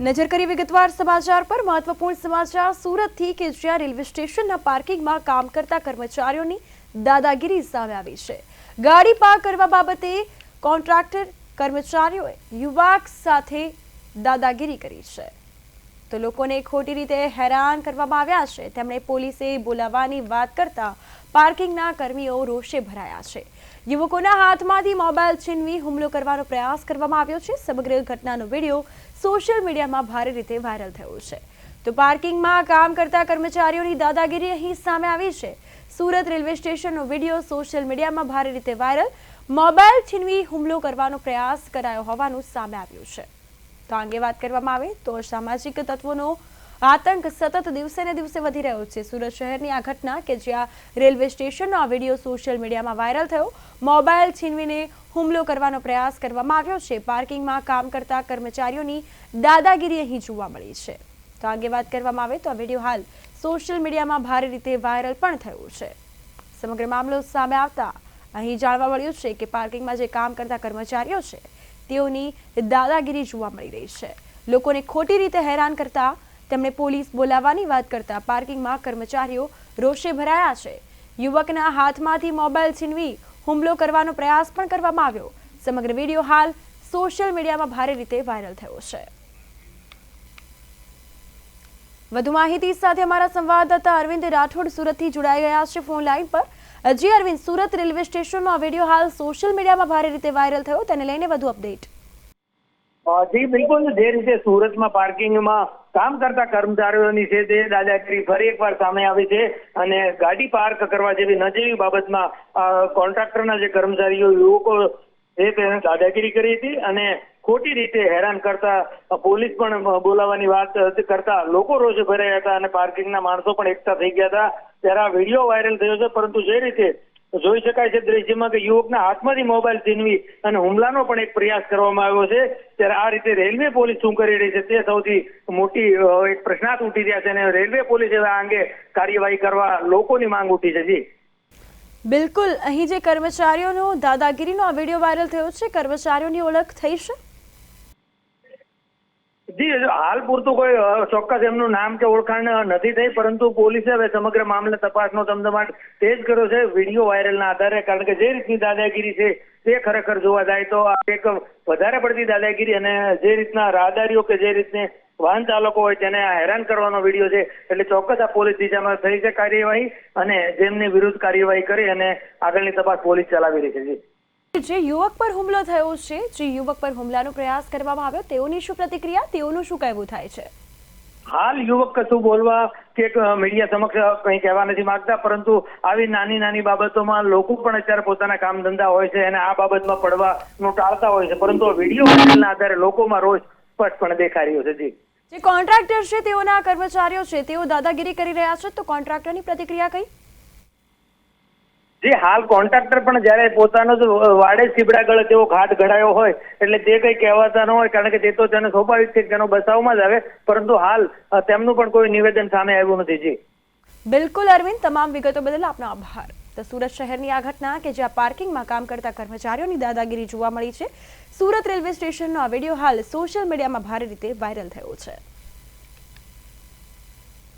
નજર કરી વિગતવાર સમાચાર પર મહત્વપૂર્ણ સમાચાર સુરતથી કે જ્યાં રેલવે સ્ટેશનના પાર્કિંગમાં કામ કરતા કર્મચારીઓની દાદાગીરી સામે આવી છે. ગાડી પાર્ક કરવા બાબતે કોન્ટ્રાક્ટર કર્મચારીઓએ યુવક સાથે દાદાગીરી કરી છે. તો લોકોને ખોટી રીતે હેરાન કરવામાં આવ્યા છે. તેમણે પોલીસે બોલાવવાની વાત કરતા પાર્કિંગના કર્મીઓ રોષે ભરાયા છે. યુવકોના હાથમાંથી મોબાઈલ છીનવી હુમલો કરવાનો પ્રયાસ કરવામાં આવ્યો છે. સમગ્ર ઘટનાનો વીડિયો સોશિયલ મીડિયામાં ભારે રીતે વાયરલ થયો છે. તો પાર્કિંગમાં કામ કરતા કર્મચારીઓની દાદાગીરી અહીં સામે આવી છે. સુરત રેલવે સ્ટેશનનો વીડિયો સોશિયલ મીડિયામાં ભારે રીતે વાયરલ. મોબાઈલ છીનવી હુમલો કરવાનો પ્રયાસ કરાયો હોવાનું સામે આવ્યું છે. તો આ અંગે વાત કરવામાં આવે તો સામાજિક તત્વોનો આતંક સતત દિવસે ને દિવસે વધી રહ્યો છે. સુરત શહેરની આ ઘટના કે જ્યાં રેલવે સ્ટેશનનો આ વીડિયો સોશિયલ મીડિયામાં વાયરલ થયો, મોબાઈલ છીનવીને હુમલો કરવાનો પ્રયાસ કરવામાં આવ્યો છે. પાર્કિંગમાં કામ કરતા કર્મચારીઓની દાદાગીરી અહીં જોવા મળી છે. તો આગે વાત કરવામાં આવે તો આ વીડિયો હાલ સોશિયલ મીડિયામાં ભારે રીતે વાયરલ પણ થયો છે. સમગ્ર મામલો સામે આવતા અહીં જાણવા મળ્યું છે કે પાર્કિંગમાં જે કામ કરતા કર્મચારીઓ છે, તેઓની દાદાગીરી જોવા મળી રહી છે. લોકોને ખોટી રીતે હેરાન કરતા તેમણે પોલીસ બોલાવવાની વાત કરતા પાર્કિંગમાં કર્મચારીઓ રોષે ભરાયા છે. યુવકના હાથમાંથી મોબાઈલ છીનવી હુમલો કરવાનો પ્રયાસ પણ કરવામાં આવ્યો. સમગ્ર વીડિયો હાલ સોશિયલ મીડિયામાં ભારે રીતે વાયરલ થયો છે. વધુ માહિતી સાથે અમારા સંવાદદાતા અરવિંદ રાઠોડ સુરતથી જોડાઈ ગયા છે. ફોન લાઈન પર જી અરવિંદ, સુરત રેલવે સ્ટેશનનો આ વીડિયો હાલ સોશિયલ મીડિયામાં ભારે રીતે વાયરલ થયો. તેને લઈને વધુ અપડેટ. જી, બિલકુલ. જે રીતે સુરતમાં પાર્કિંગમાં કામ કરતા કર્મચારીઓની છે તે દાદાગીરી ફરી એકવાર સામે આવી છે અને ગાડી પાર્ક કરવા જેવી ન જેવી બાબતમાં કોન્ટ્રાક્ટરના જે કર્મચારીઓ, યુવકો છે તેને દાદાગીરી કરી હતી અને ખોટી રીતે હેરાન કરતા પોલીસ પણ બોલાવવાની વાત કરતા લોકો રોજ ભરાયા હતા અને પાર્કિંગના માણસો પણ એકઠા થઈ ગયા હતા. ત્યારે આ વીડિયો વાયરલ થયો છે, પરંતુ જે રીતે જોઈ શકાય છે દ્રશ્યમાં કે યુવકના હાથમાંથી મોબાઈલ છીનવી અને હુમલાનો પણ એક પ્રયાસ કરવામાં આવ્યો છે. ત્યારે આ રીતે રેલવે પોલીસ શું કરી રહી છે તે સૌથી મોટી એક પ્રશ્નાર્થ ઉઠી રહ્યા છે અને રેલવે પોલીસ આ અંગે કાર્યવાહી કરવા લોકોની માંગ ઉઠી છે. જી. બિલકુલ. અહીં જે કર્મચારીઓનો દાદાગીરીનો આ વીડિયો વાયરલ થયો છે, કર્મચારીઓની ઓળખ થઈ છે? જી હાલ પૂરતું કોઈ ચોક્કસ એમનું નામ કે ઓળખાણ નથી થઈ, પરંતુ પોલીસે હવે સમગ્ર મામલે તપાસનો ધમધમાટ તેજ કર્યો છે, વીડિયો વાયરલના આધારે, કારણ કે જે રીતની દાદાગીરી છે, તે ખરેખર જોવા જાય તો એક વધારે પડતી દાદાગીરી અને જે રીતના રાહદારીઓ કે જે રીતને વાહન ચાલકો હોય તેને હેરાન કરવાનો વીડિયો છે, એટલે ચોક્કસ આ પોલીસ દિશામાં થઈ છે કાર્યવાહી અને જેમની વિરુદ્ધ કાર્યવાહી કરી અને આગળની તપાસ પોલીસ ચલાવી રહી છે, જી. જે યુવક પર હુમલો થયો છે જે યુવક પર હુમલાનો પ્રયાસ કરવામાં આવ્યો તેઓની શું પ્રતિક્રિયા તેઓનું શું કહેવું થાય છે? હાલ યુવક કશું બોલવા કે મીડિયા સમક્ષ કંઈ કહેવા નથી માંગતા પરંતુ આવી નાની નાની બાબતોમાં લોકો પણ અત્યારે પોતાના કામ ધંધા હોય છે અને આ બાબતમાં પડવાનું ટાળતા હોય છે. પરંતુ વીડિયો આધારે લોકોમાં રોષ સ્પષ્ટપણે દેખાઈ રહ્યો છે. જી. જે કોન્ટ્રાક્ટર છે તેઓના કર્મચારીઓ છે તેઓ દાદાગીરી કરી રહ્યા છે તો કોન્ટ્રાક્ટરની પ્રતિક્રિયા કઈ? જે હાલ કોન્ટ્રાક્ટર પણ જ્યારે પોતાનો વાડે સીબડા ગળે તેવો ઘાટ ઘડાયો હોય, એટલે તે કંઈ કહેવાતા ન હોય, કારણ કે તે તો તેને સ્વાભાવિક છે તેનો બચાવમાં જ આવે, પરંતુ હાલ તેમનું પણ કોઈ નિવેદન સામે આવ્યું નથી, જી. બિલકુલ, અરવિંદ, તમામ વિગતો બદલ આપનો આભાર. તો સુરત શહેરની આ ઘટના કે જ્યાં પાર્કિંગમાં કામ કરતા કર્મચારીઓની દાદાગીરી જોવા મળી છે, સુરત રેલવે સ્ટેશનનો આ વીડિયો હાલ સોશિયલ મીડિયામાં ભારે રીતે વાયરલ થયો છે.